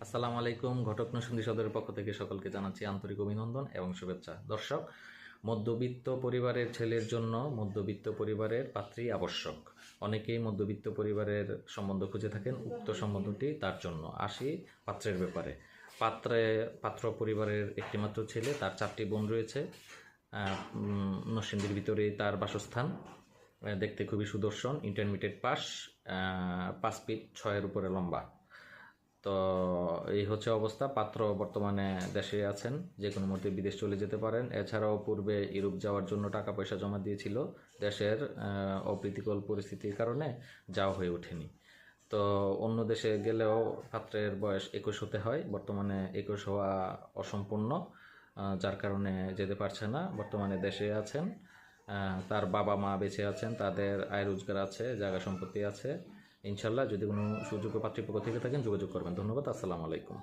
আসসালামু আলাইকুম। ঘটক নসুন্দি সদরের পক্ষ থেকে সকলকে জানাচ্ছি আন্তরিক অভিনন্দন এবং শুভেচ্ছা। দর্শক, মধ্যবিত্ত পরিবারের ছেলের জন্য মধ্যবিত্ত পরিবারের পাত্রী আবশ্যক। অনেকেই মধ্যবিত্ত পরিবারের সম্বন্ধ খুঁজে থাকেন, উক্ত সম্বন্ধটি তার জন্য। আসি পাত্রের ব্যাপারে। পাত্রে, পাত্র পরিবারের একটিমাত্র ছেলে, তার চারটি বোন রয়েছে। নরসিংদীর ভিতরেই তার বাসস্থান। দেখতে খুবই সুদর্শন ইন্টারমিডিয়েট পাস পাঁচ ফিট ছয়ের উপরে লম্বা। তো এই হচ্ছে অবস্থা। পাত্র বর্তমানে দেশে আছেন, যে কোনো মুহূর্তে বিদেশ চলে যেতে পারেন। এছাড়াও পূর্বে ইউরোপ যাওয়ার জন্য টাকা পয়সা জমা দিয়েছিল। দেশের অপ্রীতিকর পরিস্থিতির কারণে যাওয়া হয়ে ওঠেনি। তো অন্য দেশে গেলেও পাত্রের বয়স একুশ হতে হয়। বর্তমানে একুশ হওয়া অসম্পূর্ণ যার কারণে যেতে পারছে না। বর্তমানে দেশে আছেন তার বাবা মা বেঁচে আছেন, তাদের আয় রোজগার আছে, জায়গা সম্পত্তি আছে। ইনশাল্লাহ যদি কোনো সুযোগ্য পাত্রীপক্ষ থেকে থাকেন যোগাযোগ করবেন। ধন্যবাদ আসসালামু আলাইকুম।